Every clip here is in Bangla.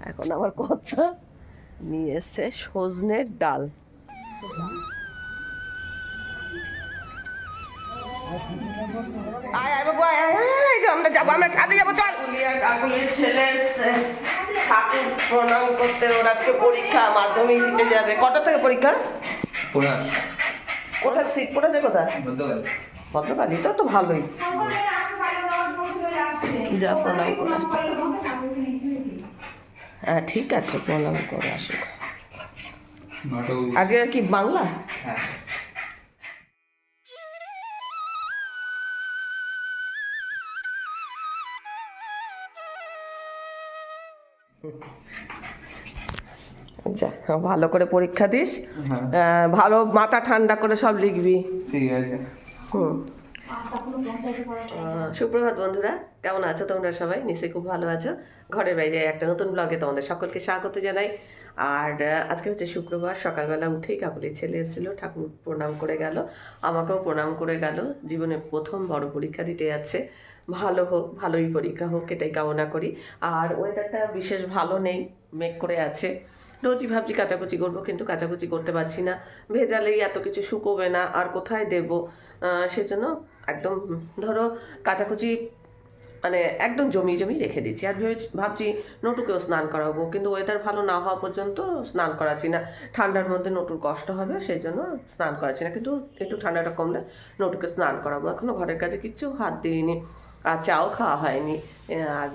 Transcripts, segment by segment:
এখন আমার কথা। নিয়ে এসছে সজনের ডাল। আয় আয় বাবু আয় আয় আয়, আয়, আমরা যাব আমরা ছাদে যাব চল। কাকুলির ছেলে এসছে। ঠাকুর প্রণাম করতে ওর আজকে পরীক্ষা মাধ্যমিক দিতে যাবে। কটা থেকে পরীক্ষা? পুরা কোথায় সিট? পড়েছে কোথায়? গতকাল ভদ্রকালী তো তো ভালোই। যা প্রণাম করে। হ্যাঁ ঠিক আছে প্রণাম করে আসুক। আজকে কি বাংলা? হ্যাঁ। যা ভালো করে পরীক্ষা দিস। হ্যাঁ। ভালো মাথা ঠান্ডা করে সব লিখবি। ঠিক আছে। হুম। সুপ্রভাত বন্ধুরা। কেমন আছো তোমরা সবাই? নিশ্চয়ই খুব ভালো আছো। ঘরের বাইরে একটা নতুন ব্লগে তোমাদের সকলকে স্বাগত জানাই। আর আজকে হচ্ছে শুক্রবার, সকালবেলা উঠেই কাকুলির ছেলে এসেছিল, ঠাকুর প্রণাম করে গেল। আমাকেও প্রণাম করে গেল। জীবনে প্রথম বড় পরীক্ষা দিতে যাচ্ছে। ভালো হোক, ভালোই পরীক্ষা হোক, এটাই কামনা করি। আর ওয়েদারটা বিশেষ ভালো নেই, মেঘ করে আছে। রোজই ভাবছি কাচাকুচি করব, কিন্তু কাচাকুচি করতে পারছি না। ভেজালেই এত কিছু শুকোবে না, আর কোথায় দেবো? সেজন্য একদম, ধরো, কাচাকুচি মানে একদম জমি জমি রেখে দিচ্ছি আর ভেবেছি, ভাবছি নটুকেও স্নান করাবো, কিন্তু ওয়েদার ভালো না হওয়া পর্যন্ত স্নান করাচ্ছি না। ঠান্ডার মধ্যে নটুর কষ্ট হবে সেই জন্য স্নান করাচ্ছি না। কিন্তু একটু ঠান্ডাটা কমলে নটুকে স্নান করাবো। এখনও ঘরের কাছে কিচ্ছু হাত দিইনি, আর চাও খাওয়া হয়নি। আর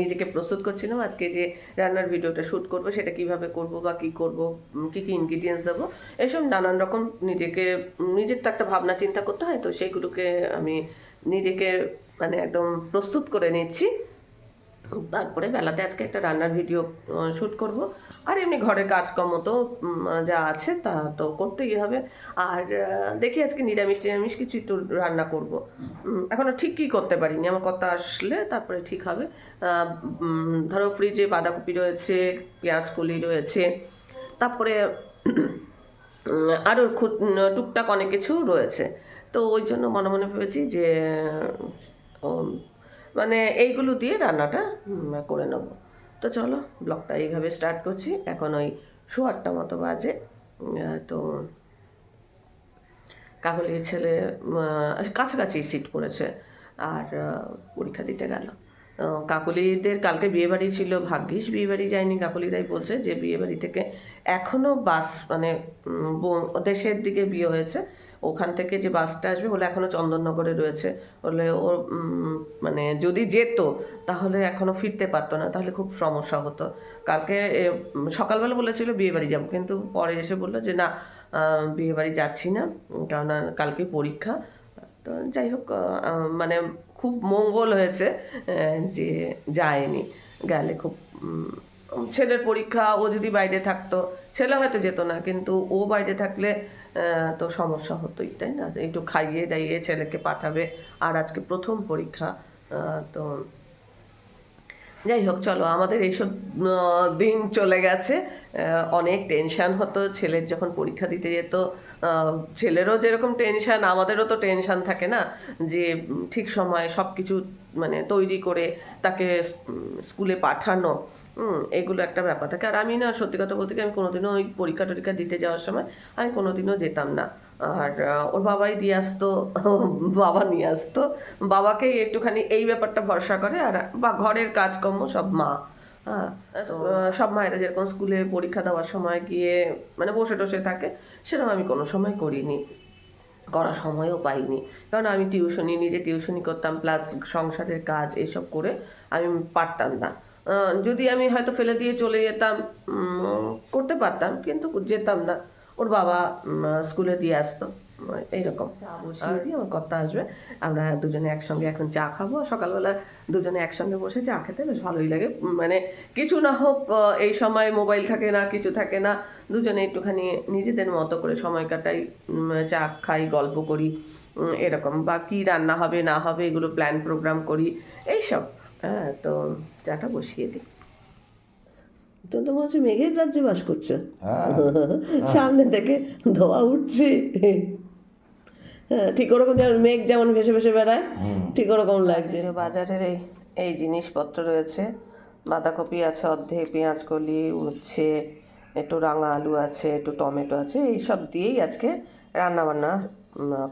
নিজেকে প্রস্তুত করছিলাম আজকে যে রান্নার ভিডিওটা শ্যুট করব, সেটা কীভাবে করব বা কি করব কি কি ইনগ্রিডিয়েন্টস দেবো, এসব নানান রকম নিজেকে, নিজের তো একটা ভাবনা, চিন্তা করতে হয়, তো সেইগুলোকে আমি নিজেকে মানে একদম প্রস্তুত করে নিচ্ছি। তারপরে বেলাতে আজকে একটা রান্নার ভিডিও শ্যুট করব। আর এমনি ঘরের কাজকর্ম তো যা আছে তা তো করতেই হবে। আর দেখি আজকে নিরামিষ টিরামিষ কিছু একটু রান্না করব। উম, এখনও ঠিক কী করতে পারিনি। আমার কথা আসলে তারপরে ঠিক হবে। ধরো ফ্রিজে বাঁধাকপি রয়েছে পেঁয়াজ কলি রয়েছে তারপরে আরও টুকটাক অনেক কিছু রয়েছে। তো ওই জন্য মনে মনে ভেবেছি যে মানে এইগুলো দিয়ে রান্নাটা করে নেব। তো চলো, ব্লগটা এইভাবে স্টার্ট করছি। এখন ওই সোয়ারটা মতো বাজে। তো কাকলির ছেলে কাছাকাছি সিট করেছে। আর পরীক্ষা দিতে গেল। কাকলিদের কালকে বিয়েবাড়ি ছিল, ভাগ্যিস বিয়েবাড়ি যায়নি। কাকলিরাই বলছে যে, বিয়েবাড়ি থেকে এখনও বাস মানে দেশের দিকে বিয়ে হয়েছে। ওখান থেকে যে বাসটা আসবে বলে এখনও চন্দননগরে রয়েছে। বলে উম, মানে যদি যেত তাহলে এখনও ফিরতে পারতো না। তাহলে খুব সমস্যা হতো। কালকে সকালবেলা বলেছিল বিয়ে বাড়ি যাব কিন্তু পরে এসে বলল যে না আহ, বিয়ে বাড়ি যাচ্ছি না কারণ কালকে পরীক্ষা। তো যাই হোক মানে খুব মঙ্গল হয়েছে যে যায়নি। গেলে খুব ছেলের পরীক্ষা ও যদি বাইরে থাকতো ছেলে হয়তো যেত না কিন্তু ও বাইরে থাকলে তো সমস্যা হতোই, তাই না? একটু খাইয়ে দাইয়ে ছেলেকে পাঠাবে আর আজকে প্রথম পরীক্ষা তো যাই হোক, চলো, আমাদের এইসব দিন চলে গেছে। অনেক টেনশান হতো, ছেলের যখন পরীক্ষা দিতে যেত ছেলেরও যেরকম টেনশন আমাদেরও তো টেনশন থাকে না যে ঠিক সময়ে সব কিছু মানে তৈরি করে তাকে স্কুলে পাঠানো। হুম এগুলো একটা ব্যাপার থাকে। আর আমি না সত্যি কথা বলতে কি আমি কোনোদিনও ওই পরীক্ষা টরীক্ষা দিতে যাওয়ার সময় আমি কোনোদিনও যেতাম না। আর ওর বাবাই দিয়ে আসতো বাবা নিয়ে আসতো। বাবাকেই একটুখানি এই ব্যাপারটা ভরসা করে আর বা ঘরের কাজকর্ম সব মা। হ্যাঁ সব মায়েরা যেরকম স্কুলে পরীক্ষা দেওয়ার সময় গিয়ে মানে বসে টসে থাকে সেরকম আমি কোনো সময় করিনি। করার সময়ও পাইনি। কারণ আমি টিউশনি নিজে টিউশনি করতাম প্লাস সংসারের কাজ এইসব করে আমি পারতাম না। যদি আমি হয়তো ফেলে দিয়ে চলে যেতাম করতে পারতাম কিন্তু যেতাম না। ওর বাবা স্কুলে দিয়ে আসতো। এইরকম। আমার কথা আসবে। আমরা দুজনে একসঙ্গে এখন চা খাব। সকালবেলা দুজনে একসঙ্গে বসে চা খেতে বেশ ভালোই লাগে। মানে কিছু না হোক এই সময় মোবাইল থাকে না কিছু থাকে না। দুজনে একটুখানি নিজেদের মতো করে সময় কাটাই। চা খাই গল্প করি। এরকম। বা কী রান্না হবে না হবে এগুলো প্ল্যান প্রোগ্রাম করি। এইসব। হ্যাঁ তো চাটা বসিয়ে দিই। তো তো মনে হচ্ছে মেঘের রাজ্যে বাস করছ। সামনে থেকে ধোয়া উঠছে। হ্যাঁ ঠিক ওরকম যেমন মেঘ যেমন ভেসে ভেসে বেড়ায় ঠিক ওরকম লাগছে। বাজারের এই এই জিনিসপত্র রয়েছে বাঁধাকপি আছে অর্ধেক পেঁয়াজ কলি উচ্ছে একটু রাঙা আলু আছে একটু টমেটো আছে এইসব দিয়েই আজকে রান্না বান্না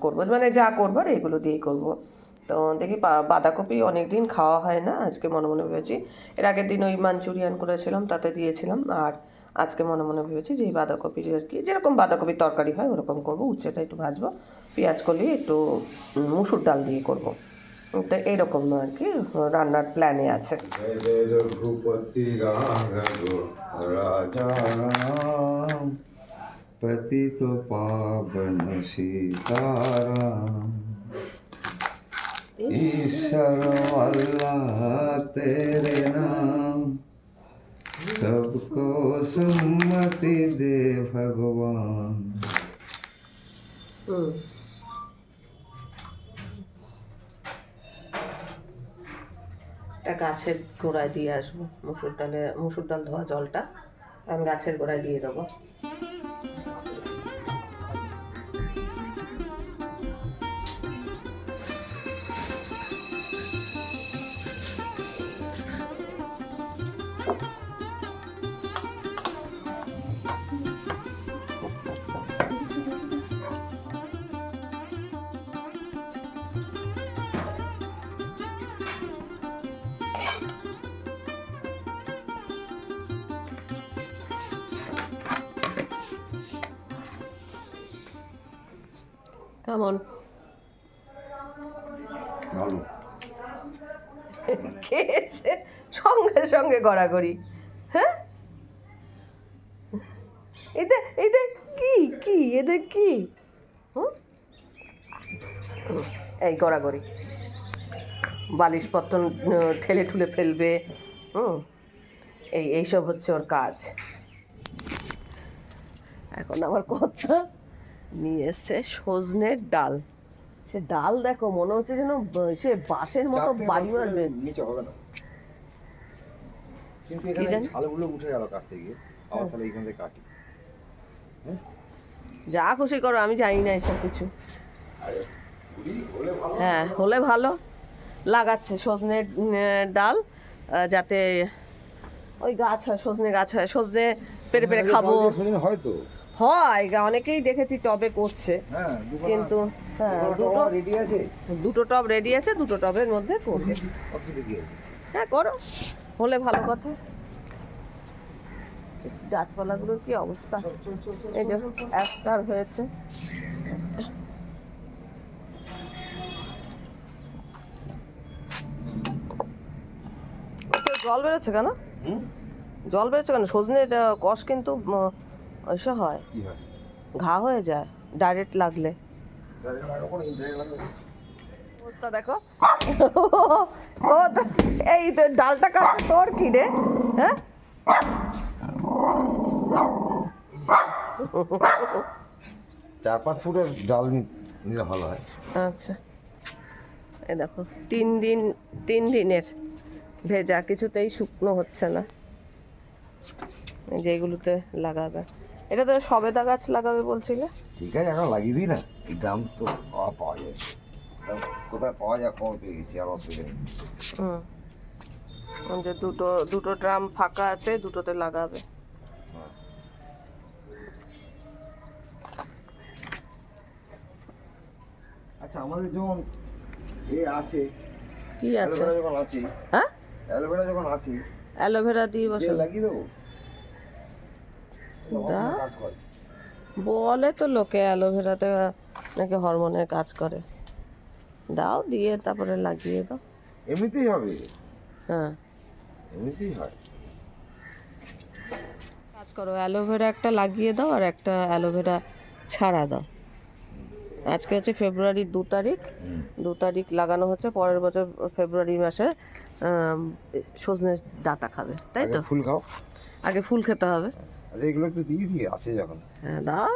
করব। মানে যা করবার এগুলো দিয়েই করব। তো দেখি বাঁধাকপি অনেক দিন খাওয়া হয় না, আজকে মনে মনে ভেবেছি। এর আগের দিন ওই মাঞ্চুরিয়ান করেছিলাম, তাতে দিয়েছিলাম। আর আজকে মনে মনে ভেবেছি যে এই বাঁধাকপির আর কি, যেরকম বাঁধাকপির তরকারি হয় ওরকম করব, উচ্ছেটা একটু ভাজবো, পেঁয়াজ কলি, একটু মুসুর ডাল দিয়ে করব। তো এইরকম আর কি রান্নার প্ল্যানে আছে। পাবন সীতারাম। ईश्वर अल्लाह तेरे नाम सबको सम्मति दे भगवान হুম একটা গাছের গোড়ায় দিয়ে আসবো মুসুর ডালে মুসুর ডাল ধোয়া জলটা আমি গাছের গোড়ায় দিয়ে দেবো কেমন? ভালো। খেয়েছে সঙ্গে সঙ্গে গড়াগড়ি? হ্যাঁ? এদের এদের কি কি এদের কি? এই গড়াগড়ি। বালিশপত্র ঠেলে ঠুলে ফেলবে। হুম? এই এইসব হচ্ছে ওর কাজ। এখন আমার কথা নিয়ে এসছে সজনের ডাল। সে ডাল দেখো মনে হচ্ছে যেন সে বাঁশের মতো বাড়ি মারবে নিচে হবে না। কিন্তু জানি? ছালগুলো উঠে গেল কাছ থেকে। আবার তাহলে থেকে কাটি। যা খুশি করো আমি জানি না এসব কিছু। হ্যাঁ হলে ভালো। লাগাচ্ছে সজনে ডাল যাতে ওই গাছ হয় সজনে গাছ হয়। সজনে পেরে পেরে খাব। হয়তো হয় অনেকেই দেখেছি টবে করছে। হ্যাঁ কিন্তু হ্যাঁ দুটো রেডি আছে। দুটো টব রেডি আছে দুটো টবের মধ্যে করবে। হ্যাঁ করো। হলে ভালো কথা। গাছপালাগুলোর কি অবস্থা? এই যে অ্যাস্টার হয়েছে। জল বেরোচ্ছে কেন? জল বেরোচ্ছে কেন? সজনে কষ কিন্তু এসে হয়। ঘা হয়ে যায় ডাইরেক্ট লাগলে। অবস্থা দেখো। ও তো এই তো ডালটা কাটা তোর কি রে? হ্যাঁ? চার পাঁচ ফুটের ডাল নিলে ভালো হয়। আচ্ছা। এই দেখো তিন দিন তিন দিনের ভেজা কিছুতেই শুকনো হচ্ছে না। এই যে এগুলোতে লাগাবে। এটা তো সবেদা গাছ লাগাবে বলছিলে? ঠিক আছে এখন লাগিয়ে দিই না। এই দাম তো পাওয়া যায়। কোথায় পাওয়া যায় খবর পেয়ে গেছি আর অসুবিধা নেই। হুম। যে দুটো দুটো ড্রাম ফাঁকা আছে দুটোতে লাগাবে। আচ্ছা আমাদের যখন এ আছে কি আছে? অ্যালোভেরা যখন আছে হ্যাঁ? অ্যালোভেরা যখন আছে অ্যালোভেরা দিয়ে বসে লাগিয়ে দেবো? দা। বলে তো লোকে অ্যালোভেরাতে নাকি হরমোনের কাজ করে। দাও দিয়ে তারপরে লাগিয়ে দাও। এমনিতেই হবে। হ্যাঁ। এমনিতেই হয়। কাজ করো অ্যালোভেরা একটা লাগিয়ে দাও আর একটা অ্যালোভেরা ছাড়া দাও। আজকে হচ্ছে ফেব্রুয়ারির দু তারিখ। দু তারিখ লাগানো হচ্ছে পরের বছর ফেব্রুয়ারি মাসে সজনে ডাটা খাবে তাই তো? ফুল খাও। আগে ফুল খেতে হবে। আরে এগুলো একটু দিয়ে দিয়ে আছে যখন। হ্যাঁ দাও।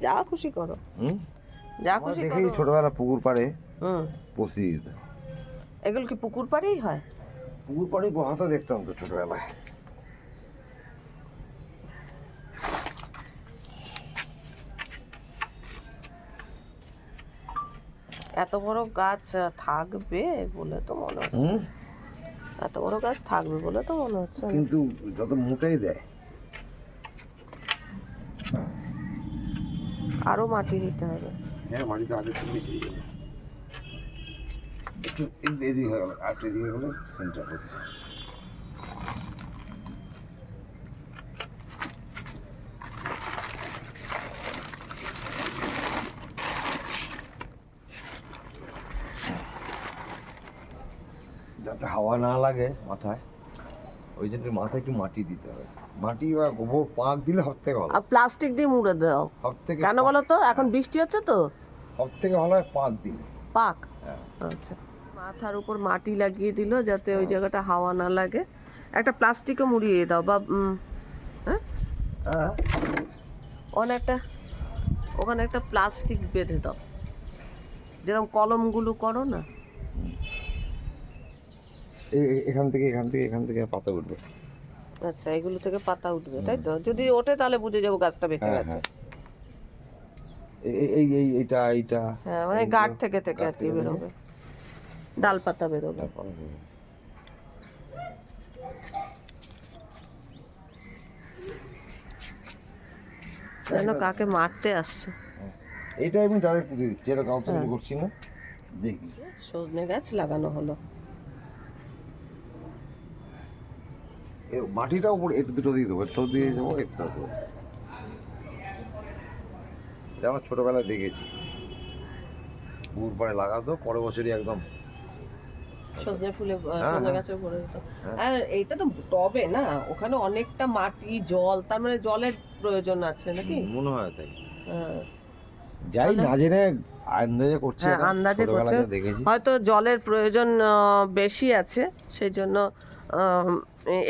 যা খুশি করো। হুম? যা খুশি দেখেই ছোটবেলা পুকুর পাড়ে হুম। পশি দিত এগুলো কি পুকুর পাড়েই হয়? পুকুর পাড়ে বহাতা দেখতাম তো ছোটবেলায়। এত বড় গাছ থাকবে বলে তো মনে হয় হুম? এত বড় গাছ থাকবে বলে তো মনে হচ্ছে। কিন্তু যত মোটাই দেয়। আরও মাটি দিতে হবে। হ্যাঁ মাটিতে আগে থেকে দিয়ে যাবে একটু এদিকে হয়ে গেল, আর একটু এদিকে হলে সেন্টার হতে যাতে হাওয়া না লাগে মাথায়। ওই জন্য মাথায় একটু মাটি দিতে হবে। মাটি বা গোবর পাক দিলে সব থেকে ভালো। আর প্লাস্টিক দিয়ে মুড়ে দাও। সব থেকে কেন বলো তো? এখন বৃষ্টি হচ্ছে তো? সব থেকে ভালো হয় পাক দিলে। পাক? হ্যাঁ। আচ্ছা। মাথার উপর মাটি লাগিয়ে দিল যাতে ওই জায়গাটা হাওয়া না লাগে। একটা প্লাস্টিকও মুড়িয়ে দাও বা হ্যাঁ? হ্যাঁ। ওখানে একটা ওখানে একটা প্লাস্টিক বেঁধে দাও। যেরকম কলমগুলো করো না? এখান থেকে এখান থেকে এখান থেকে পাতা উঠবে। আচ্ছা এগুলো থেকে পাতা উঠবে তাই তো? যদি ওঠে তাহলে বুঝে যাব গাছটা বেঁচে হ্যাঁ গেছে। হ্যাঁ। এই এই এইটা এইটা। হ্যাঁ মানে গাছ থেকে থেকে আর কি বেরোবে। ডাল পাতা বেরোবে। হবে। যেন কাকে মারতে আসছে। এইটা আমি ডাইরেক্ট পুঁতে দিচ্ছি এটা কাউকে আমি করছি না। দেখি। সজনে গাছ লাগানো হলো। মাটিটা উপরে একটু দুটো দিয়ে দেবো একটু দিয়ে যাব একটু দেবো। এটা আমার ছোটবেলায় দেখেছি। পুকুর পাড়ে লাগাতো পরের বছরই একদম। সজনে ফুলে হ্যাঁ, সজনে হ্যাঁ। গাছে ভরে যেত। আর এইটা তো টবে না ওখানে অনেকটা মাটি জল তার মানে জলের প্রয়োজন আছে নাকি? মনে হয় তাই। হ্যাঁ। যাই না জেনে আন্দাজে করছে হ্যাঁ, আন্দাজে করছে। হয়তো জলের প্রয়োজন বেশি আছে সেই জন্য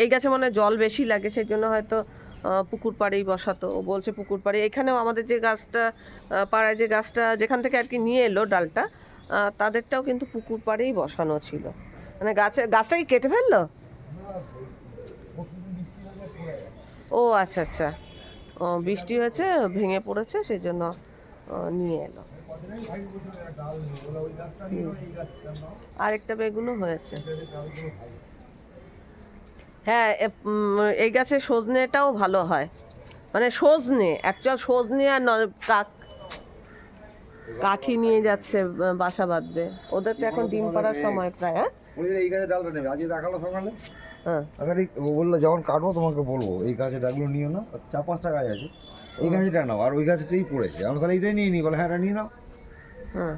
এই গাছে মানে জল বেশি লাগে সেই জন্য হয়তো পুকুর পাড়েই বসাতো। ও বলছে পুকুর পাড়ে। এখানেও আমাদের যে গাছটা পাড়ায় যে গাছটা যেখান থেকে আর কি নিয়ে এলো ডালটা তাদেরটাও কিন্তু পুকুর পাড়েই বসানো ছিল। মানে গাছের গাছটা কি কেটে ফেলল? ও আচ্ছা আচ্ছা। ও বৃষ্টি হয়েছে ভেঙে পড়েছে সেই জন্য নিয়ে এলো। আরেকটা বেগুনও হয়েছে। হ্যাঁ এই গাছে সজনেটাও ভালো হয়। মানে সজনে অ্যাকচুয়াল সজনে আর কাক কাঠি নিয়ে যাচ্ছে বাসা বাঁধবে। ওদের তো এখন ডিম পাড়ার সময় প্রায় হ্যাঁ? এই গাছের ডালটা নেবে। আজকে দেখাল সকালে। হ্যাঁ। তাড়াতাড়ি ও বলল যখন কাটবো তোমাকে বলব। এই গাছের ডালগুলো নিও না চার পাঁচটা গাছ আছে। এই গাছটা নাও আর ওই গাছটাই পড়েছে। আমরা তাহলে এইটাই নিয়ে নিই বলে হ্যাঁ এটা নিয়ে নাও। হ্যাঁ।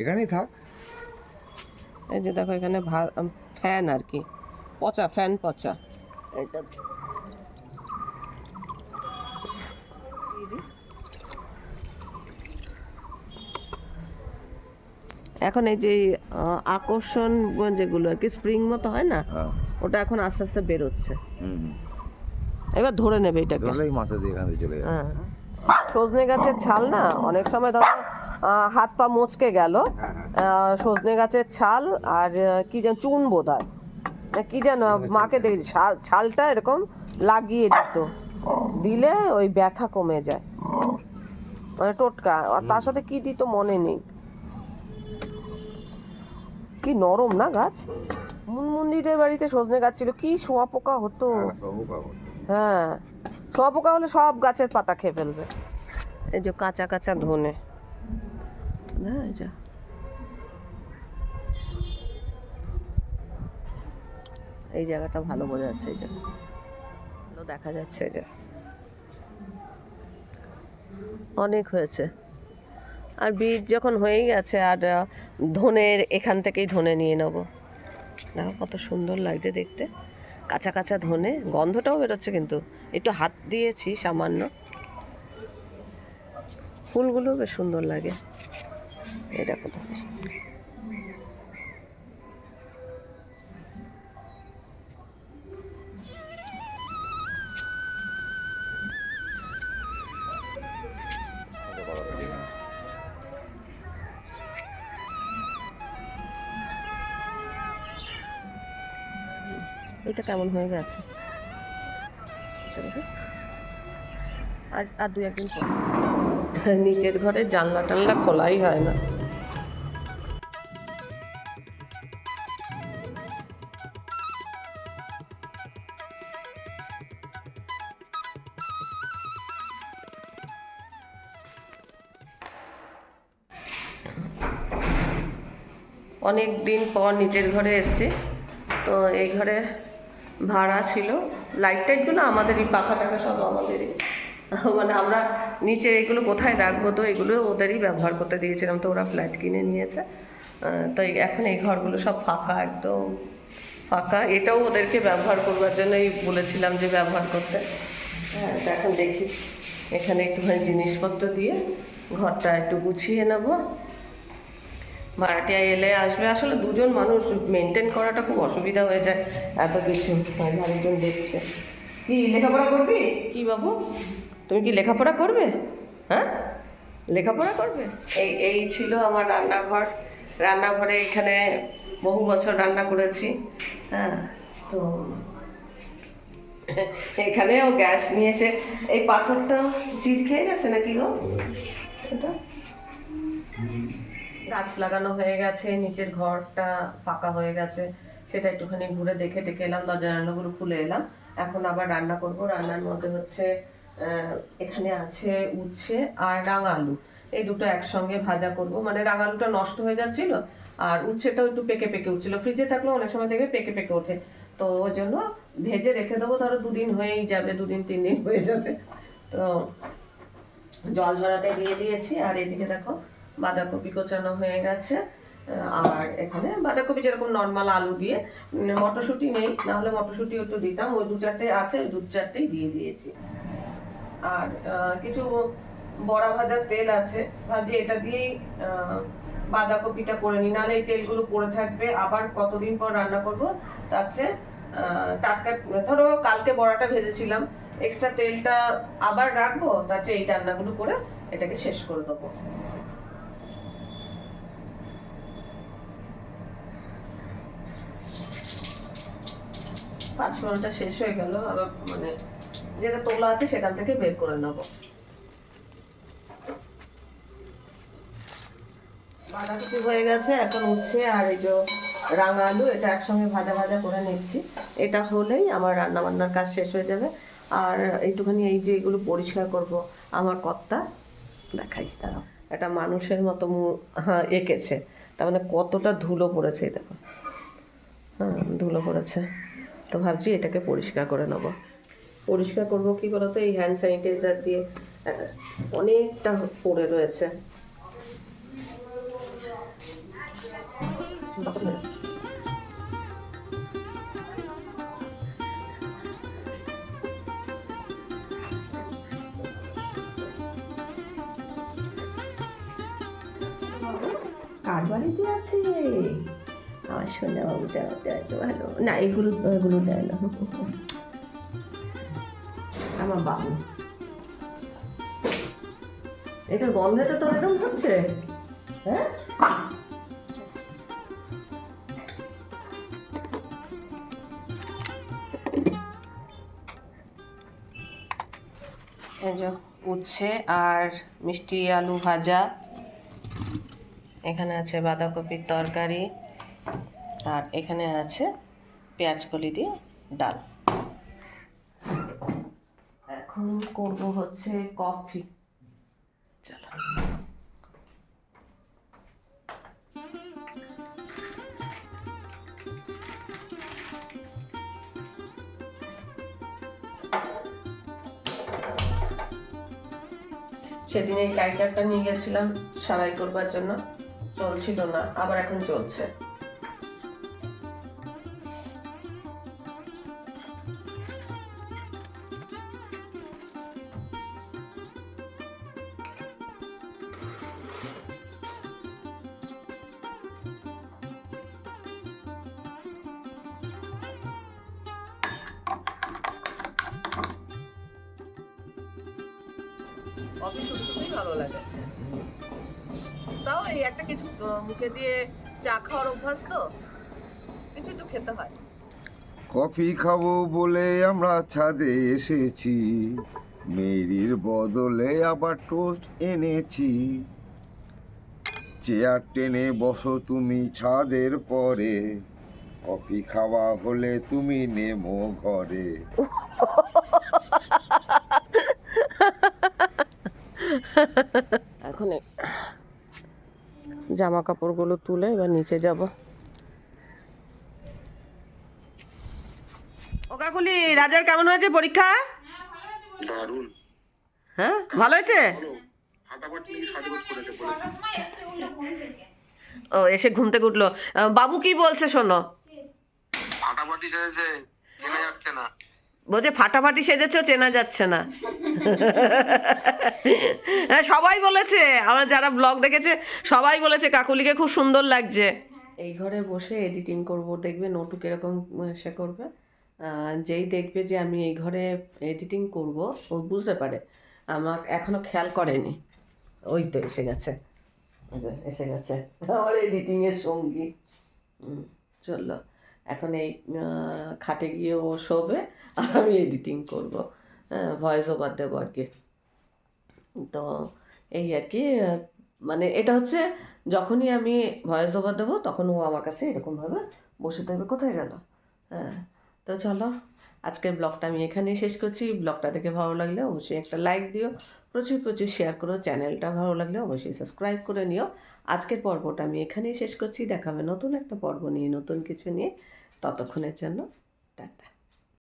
এখানেই থাক। এই যে দেখো এখানে ফ্যান আর কি। পচা ফ্যান পচা। এটা এখন এই যে আকর্ষণ যেগুলো আর কি স্প্রিং মতো হয় না হ্যাঁ। ওটা এখন আস্তে আস্তে বেরোচ্ছে। হুম। এবার ধরে নেবে এটাকে। ধরলেই মাথা দিয়ে এখান থেকে চলে যাবে। হ্যাঁ। সজনে গাছের ছাল না অনেক সময় ধরো হাত পা মচকে গেল সজনে গাছের ছাল আর কি যেন চুন বোধ হয়। না কি যেন মাকে ছাল- ছালটা এরকম লাগিয়ে দিত। দিলে ওই ব্যথা কমে যায়। মানে টোটকা। আর তার সাথে কি দিত মনে নেই। কি নরম না গাছ? মুনমুন্দিদের বাড়িতে সজনে গাছ ছিল কি শোয়া পোকা হতো। হ্যাঁ, সবও পাবো। হ্যাঁ সব পোকা হলে সব গাছের পাতা খেয়ে ফেলবে। এই যে কাঁচা কাঁচা ধনে। হ্যাঁ এই যে। এই জায়গাটা ভালো বোঝা যাচ্ছে এই যে। ভালো দেখা যাচ্ছে এই যে। অনেক হয়েছে। আর বীজ যখন হয়েই গেছে আর ধনের এখান থেকেই ধনে নিয়ে নেব। দেখো কত সুন্দর লাগছে দেখতে। কাঁচা কাঁচা ধনে গন্ধটাও বেরোচ্ছে কিন্তু। একটু হাত দিয়েছি সামান্য। ফুলগুলো বেশ সুন্দর লাগে। এই দেখো কেমন হয়ে গেছে? আর আর দু একদিন নিচের ঘরে জানলা টানলা খোলাই হয় না। অনেক দিন পর নিজের ঘরে এসছি। তো এই ঘরে ভাড়া ছিল। লাইট টাইটগুলো আমাদেরই পাখা টাকা সব আমাদেরই। মানে আমরা নিচে এগুলো কোথায় রাখব তো এগুলো ওদেরই ব্যবহার করতে দিয়েছিলাম। তো ওরা ফ্ল্যাট কিনে নিয়েছে। তো এখন এই ঘরগুলো সব ফাঁকা, একদম ফাঁকা। এটাও ওদেরকে ব্যবহার করবার জন্যই বলেছিলাম যে ব্যবহার করতে। হ্যাঁ তো এখন দেখি। এখানে একটুখানি জিনিসপত্র দিয়ে ঘরটা একটু গুছিয়ে নেব। ভাড়াটিয়া এলে আসবে। আসলে দুজন মানুষ মেনটেন করাটা খুব অসুবিধা হয়ে যায়, এত কিছু। আরেকজন দেখছে। কি, লেখাপড়া করবি? কি বাবু? তুমি কি লেখাপড়া করবে? হ্যাঁ? লেখাপড়া করবে? এই এই ছিল আমার রান্নাঘর। রান্নাঘরে এখানে বহু বছর রান্না করেছি। হ্যাঁ তো এখানেও গ্যাস নিয়ে এসে, এই পাথরটা চির খেয়ে গেছে নাকি গো? এটা? গাছ লাগানো হয়ে গেছে, নিচের ঘরটা ফাঁকা হয়ে গেছে। সেটা একটুখানি ঘুরে দেখে টেকে এলাম, দরজা জানালাগুলো খুলে এলাম। এখন আবার রান্না করব। রান্নার মধ্যে হচ্ছে এখানে আছে উচ্ছে আর রাঙা আলু এই দুটো একসঙ্গে ভাজা করব। মানে রাঙা আলুটা নষ্ট হয়ে যাচ্ছিল আর উচ্ছেটাও একটু পেকে পেকে উঠছিল। ফ্রিজে থাকলেও অনেক সময় দেখবে পেকে পেকে ওঠে। তো ওই জন্য ভেজে রেখে দেবো। ধরো দুদিন হয়েই যাবে, দুদিন, তিন দিন হয়ে যাবে। তো জল ঝরাতে দিয়ে দিয়েছি। আর এদিকে দেখো বাঁধাকপি কোচানো হয়ে গেছে। আর এখানে বাঁধাকপি যেরকম নর্মাল আলু দিয়ে মটরশুঁটি নেই, নাহলে মটরশুঁটি একটু দিতাম, ওই দু চারটে আছে, ওই দু চারটেই দিয়ে দিয়েছি। আর কিছু বড়া ভাজার তেল আছে, ভাবছি এটা দিয়েই বাঁধাকপিটা করে নিই। নাহলে এই তেলগুলো পড়ে থাকবে। আবার কতদিন পর রান্না করব? তার চেয়ে টাটকা, ধরো কালকে বড়াটা ভেজেছিলাম এক্সট্রা তেলটা আবার রাখব, তার চেয়ে এই রান্নাগুলো করে এটাকে শেষ করে দেবো। পাঁচ ফোড়নটা শেষ হয়ে গেল, আবার মানে যেটা তোলা আছে সেখান থেকে বের করে নেব। বাঁধাকপি হয়ে গেছে, এখন উচ্ছে আর এই যে রাঙা আলু, এটা একসঙ্গে ভাজা ভাজা করে নিচ্ছি। এটা হলেই আমার রান্না বান্নার কাজ শেষ হয়ে যাবে। আর একটুখানি এই যে এগুলো পরিষ্কার করব, আমার কর্তা দেখাই, দাঁড়াও। একটা মানুষের মতো হ্যাঁ এঁকেছে। তার মানে কতটা ধুলো পড়েছে, এই দেখো। হ্যাঁ ধুলো পড়েছে। তো ভাবছি এটাকে পরিষ্কার করে নেব। পরিষ্কার করব কি বলতো? এই হ্যান্ড স্যানিটাইজার দিয়ে অনেকটা পড়ে রয়েছে। কার আছে। আমার সোনা বাবুটা এত ভালো। না, এগুলো এগুলো দেয় না। আমার বাবু। এটার গন্ধেতে তো এরকম হচ্ছে? হ্যাঁ? এই উচ্ছে আর মিষ্টি আলু ভাজা। এখানে আছে বাঁধাকপির তরকারি। আর এখানে আছে পেঁয়াজ কলি দিয়ে ডাল। এখন করব হচ্ছে কফি। চলো। সেদিন এই লাইটারটা নিয়ে গেছিলাম সারাই করবার জন্য। চলছিল না, আবার এখন চলছে। ভালো লাগে। তাও এই একটা কিছু মুখে দিয়ে চা খাওয়ার অভ্যাস তো কিছু একটু খেতে হয়। কফি খাব বলে আমরা ছাদে এসেছি মেরির বদলে আবার টোস্ট এনেছি। চেয়ার টেনে বসো তুমি ছাদের পরে কফি খাওয়া হলে তুমি নেমো ঘরে। এখন জামা কাপড়গুলো তুলে এবার নিচে যাব। ও কাকুলি রাজার কেমন হয়েছে পরীক্ষা? দারুণ। হ্যাঁ ভালো হয়েছে? ও এসে ঘুম থেকে উঠল। বাবু কি বলছে শোনো? ফাটাফাটি যাচ্ছে না। বলছে ফাটাফাটি সেজেছ চেনা যাচ্ছে না। হ্যাঁ সবাই বলেছে, আমার যারা ব্লগ দেখেছে, সবাই বলেছে কাকুলিকে খুব সুন্দর লাগছে। এই ঘরে বসে এডিটিং করব, দেখবে নোটু কীরকম সে করবে। যেই দেখবে যে আমি এই ঘরে এডিটিং করব, ও বুঝতে পারে। আমার এখনও খেয়াল করেনি। ওই তো এসে গেছে। এসে গেছে। আমার এডিটিংয়ের সঙ্গী। চলল। এখন এই খাটে গিয়ে ও শোবে আর আমি এডিটিং করব হ্যাঁ ভয়েস ওভার দেবো আর কি। তো এই আর কি মানে এটা হচ্ছে যখনই আমি ভয়েস ওভার দেবো, তখন ও আমার কাছে এরকমভাবে বসে থাকবে, কোথায় গেল? হ্যাঁ তো চলো, আজকের ব্লগটা আমি এখানেই শেষ করছি। ব্লগটা দেখে ভালো লাগলে অবশ্যই একটা লাইক দিও। প্রচুর প্রচুর শেয়ার করো। চ্যানেলটা ভালো লাগলে অবশ্যই সাবস্ক্রাইব করে নিও। আজকের পর্বটা আমি এখানেই শেষ করছি। দেখাবে নতুন একটা পর্ব নিয়ে, নতুন কিছু নিয়ে। ততক্ষণের জন্য, টাটা।